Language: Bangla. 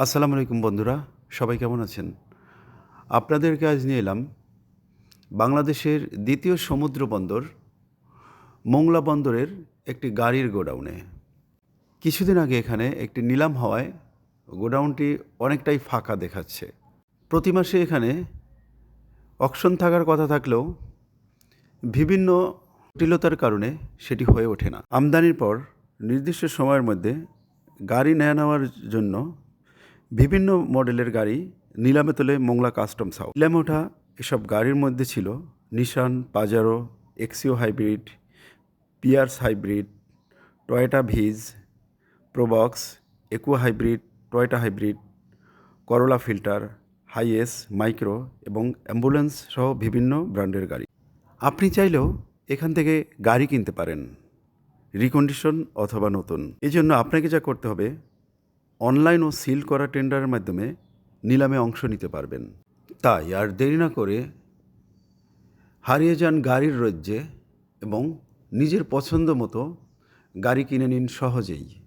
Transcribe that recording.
আসসালামু আলাইকুম বন্ধুরা, সবাই কেমন আছেন? আপনাদেরকে আজ নিয়ে এলাম বাংলাদেশের দ্বিতীয় সমুদ্র বন্দর মোংলা বন্দরের একটি গাড়ির গোডাউনে। কিছুদিন আগে এখানে একটি নিলাম হওয়ায় গোডাউনটি অনেকটাই ফাঁকা দেখাচ্ছে। প্রতি মাসে এখানে অকশন থাকার কথা থাকলেও বিভিন্ন জটিলতার কারণে সেটি হয়ে ওঠে না। আমদানির পর নির্দিষ্ট সময়ের মধ্যে গাড়ি নেওয়া নেওয়ার জন্য বিভিন্ন মডেলের গাড়ি নিলামে তোলে মোংলা কাস্টমস হাউস নিলামে ওঠা এসব গাড়ির মধ্যে ছিল Nissan, Pajero, Axio hybrid, Prius hybrid, Toyota Vitz, Probox eco hybrid, Toyota hybrid, Corolla Fielder, Hiace, micro এবং অ্যাম্বুলেন্স সহ বিভিন্ন ব্র্যান্ডের গাড়ি। আপনি চাইলেও এখান থেকে গাড়ি কিনতে পারেন। রিকন্ডিশন অথবা নতুন। এই জন্য আপনাকে যা করতে হবে অনলাইন ও সিল করা টেন্ডারের মাধ্যমে নিলামে অংশ নিতে পারবেন। তাই আর দেরি না করে হারিয়ে যান গাড়ির রজ্জে এবং নিজের পছন্দ মতো গাড়ি কিনে নিন সহজেই।